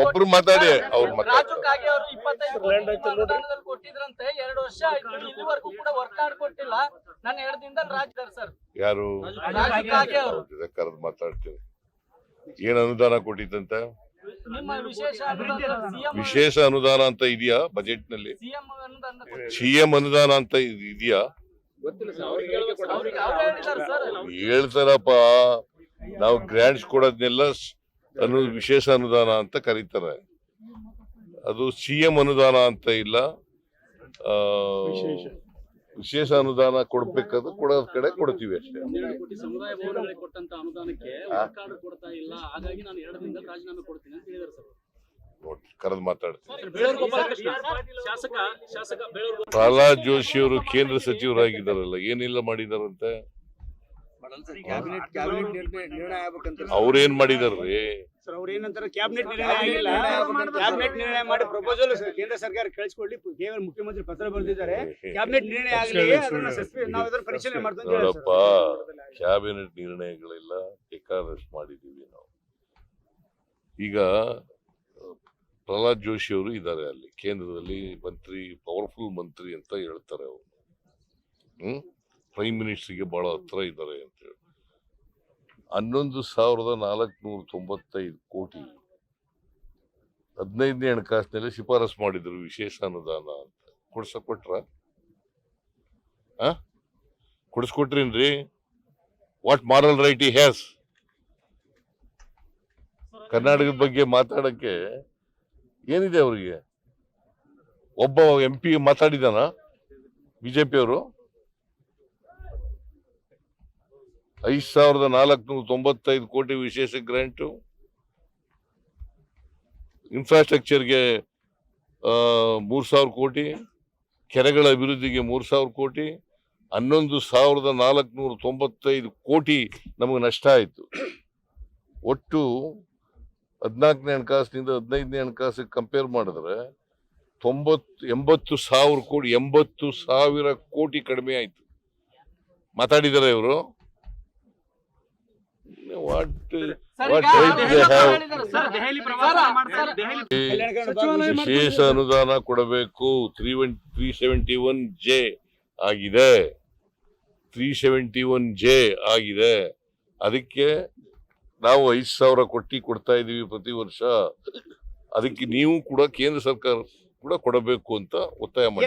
ಒಬ್ರು ಮಾತಾಡಿ ಅವ್ರು ರಾಜು ಮಾತಾಡ್ತಾರೆ ಕಾಗೆ ಅವರು ಇಪ್ಪತ್ತೈದು ಕೋಟಿ ಅನುದಾನದಲ್ಲಿ ಕೊಟ್ಟಿದ್ರಂತೆ ಎರಡು ವರ್ಷ ಆಯ್ತು ಇಲ್ಲಿವರೆಗೂ ಕೂಡ ವರ್ಕ್ ಕಾರ್ಡ್ ಕೊಟ್ಟಿಲ್ಲ. ನಾನು ಎರಡು ದಿನದಲ್ಲಿ ರಾಜ್ಯದರ್ ಸರ್ ಯಾರು? ರಾಜು ಕಾಗೆ ಅವರು. ಕರೆದು ಮಾತಾಡ್ತೀನಿ ಏನ್ ಅನುದಾನ ಕೊಟ್ಟಿದ್ದಂತೆ? ನಿಮ್ಮ ವಿಶೇಷ ಅನುದಾನ ಅಂತ ಇದೆಯಾ ಬಜೆಟ್ನಲ್ಲಿ ಸಿಎಂ ಅನುದಾನ ಕೊಟ್ಟಿದ್ರು. ಸಿಎಂ ಅನುದಾನ ಅಂತ ಇದ್- ಇದೆಯಾ? ಹೇಳ್ತಾರಪ್ಪ. ನಾವು ಗ್ರಾಂಟ್ಸ್ ಕೊಡೋದ್ನೆಲ್ಲ ಸ್- ಅನು ವಿಶೇಷ ಅನುದಾನ ಅಂತ ಕರೀತಾರೆ. ಅದು ಸಿ ಎಂ ಅನುದಾನ ಅಂತ ಇಲ್ಲ. ಆ, ವಿಶೇಷ. ಅನುದಾನ ಕೊಡ್ಬೇಕಾದ್ರೆ ಕೊಡೋದ್ ಕಡೆ ಕೊಡ್ತೀವಿ ಅಷ್ಟೇ. ಹನ್ನೆರಡು ಕೋಟಿ ಸಮುದಾಯ ಭವನಗಳಿಗೆ ಕೊಟ್ಟಂತ ಅನುದಾನಕ್ಕೆ ವರ್ಕ್ ಕಾರ್ಡ್ ಇಲ್ಲ. ಹಾಗಾಗಿ ನಾನು ಎರಡು ದಿನದಲ್ಲಿ ರಾಜೀನಾಮೆ ಕೊಡ್ತೀನಿ ಅಂತ ಹೇಳಿದಾರೆ ಸರ್ ನೋಡಿ ಕರೆದು ಮಾತಾಡ್ತೀನಿ. ಸರ್, ಬೇಳೂರು ಗೋಪಾಲಕೃಷ್ಣ ಶಾಸಕ ಶಾಸಕ ಬೇಳೂರು ಪ್ರಹ್ಲಾದ್ ಜೋಶಿ ಅವರು ಕೇಂದ್ರ ಸಚಿವರಾಗಿದ್ದಾರಲ್ಲ ಏನಿಲ್ಲ ಮಾಡಿದಾರಂತೆ ಕ್ಯಾಬಿನೆಟ್ ಕ್ಯಾಬಿನೆಟ್ ನಿರ್ಣಯ ನಿರ್ಣಯ ಆಗ್ಬೇಕಂತ ಅವ್ರೇನ್ ಮಾಡಿದಾರ್ರಿ ಸರ್. ಅವ್ರು ಏನಂತಾರೆ? ಕ್ಯಾಬಿನೆಟ್ ನಿರ್ಣಯ ಆಗಿಲ್ಲ. ಕ್ಯಾಬಿನೆಟ್ ನಿರ್ಣಯ ಮಾಡಿ ಪ್ರಪೋಸಲ್ ಕೇಂದ್ರ ಸರ್ಕಾರ ಕಳಿಸ್ಕೊಡ್ಲಿ. ಕೇವಲ ಮುಖ್ಯಮಂತ್ರಿ ಪತ್ರ ಬರೆದಿದ್ದಾರೆ. ಕ್ಯಾಬಿನೆಟ್ ನಿರ್ಣಯ ಆಗಲಿ ಅದನ್ನ ನಾವು ಅದನ್ನ ಪರಿಶೀಲನೆ ಮಾಡ್ತೀವಿ ನೋಡಪ್ಪ. ಕ್ಯಾಬಿನೆಟ್ ನಿರ್ಣಯಗಳೆಲ್ಲ ಬೇಕಾದಷ್ಟು ಮಾಡಿದೀವಿ ನಾವು. ಈಗ ಪ್ರಹ್ಲಾದ್ ಜೋಶಿ ಅವರು ಇದ್ದಾರೆ ಅಲ್ಲಿ ಕೇಂದ್ರದಲ್ಲಿ ಮಂತ್ರಿ ಪವರ್ಫುಲ್ ಮಂತ್ರಿ ಅಂತ ಹೇಳ್ತಾರೆ ಅವರು. ಹ್ಮ್? ಪ್ರೈಮ್ ಮಿನಿಸ್ಟ್ರಿಗೆ ಬಹಳ ಹತ್ರ ಇದ್ದಾರೆ ಅಂತ ಹೇಳಿ. ಹನ್ನೊಂದು ಸಾವಿರದ ನಾಲ್ಕುನೂರ ತೊಂಬತ್ತೈದು ಕೋಟಿ. ಹದಿನೈದನೇ ಹಣಕಾಸಿನಲ್ಲಿ ಶಿಫಾರಸ್ ಮಾಡಿದ್ರು ವಿಶೇಷ ಅನುದಾನ ಅಂತ. ಕೊಡ್ಸಕ್ ಕೊಟ್ರ ಕೊಡಿಸ್ಕೊಟ್ರೇನ್ರಿ? ವಾಟ್ ಮಾರಲ್ ರೈಟ್ ಈ ಹ್ಯಾಸ್ ಕರ್ನಾಟಕದ ಬಗ್ಗೆ ಮಾತಾಡಕ್ಕೆ ಏನಿದೆ ಅವರಿಗೆ? ಒಬ್ಬ ಎಂ ಪಿ ಮಾತಾಡಿದಾನ ಬಿಜೆಪಿ ಅವರು ಐದ್ ಸಾವಿರದ ನಾಲ್ಕುನೂರ ತೊಂಬತ್ತೈದು ಕೋಟಿ ವಿಶೇಷ ಗ್ರಾಂಟು ಇನ್ಫ್ರಾಸ್ಟ್ರಕ್ಚರ್ಗೆ ಮೂರು ಸಾವಿರ ಕೋಟಿ. ಕೆರೆಗಳ ಅಭಿವೃದ್ಧಿಗೆ ಮೂರು ಸಾವಿರ ಕೋಟಿ. ಹನ್ನೊಂದು ಸಾವಿರದ ನಾಲ್ಕುನೂರ ತೊಂಬತ್ತೈದು ಕೋಟಿ ನಮಗೆ ನಷ್ಟ ಆಯಿತು. ಒಟ್ಟು ಹದಿನಾಲ್ಕನೇ ಹಣಕಾಸಿನಿಂದ ಹದಿನೈದನೇ ಹಣಕಾಸಿಗೆ ಕಂಪೇರ್ ಮಾಡಿದ್ರೆ ತೊಂಬತ್ತು, ಎಂಬತ್ತು ಸಾವಿರ ಕೋಟಿ, ಎಂಬತ್ತು ಸಾವಿರ ಕೋಟಿ ಕಡಿಮೆ ಆಯಿತು. ಮಾತಾಡಿದ್ದಾರೆ ಇವರು. ವಾಟ್ ವಿಶೇಷ ಅನುದಾನ ಕೊಡಬೇಕು. Three one three seventy one J ಆಗಿದೆ. ತ್ರೀ ಸೆವೆಂಟಿ ಒನ್ ಜೆ ಆಗಿದೆ. ಅದಕ್ಕೆ ನಾವು ಐದು ಸಾವಿರ ಕೊಟ್ಟಿ ಕೊಡ್ತಾ ಇದೀವಿ ಪ್ರತಿ ವರ್ಷ. ಅದಕ್ಕೆ ನೀವು ಕೂಡ ಕೇಂದ್ರ ಸರ್ಕಾರ ಕೂಡ ಕೊಡಬೇಕು ಅಂತ ಒತ್ತಾಯ ಮಾಡಿ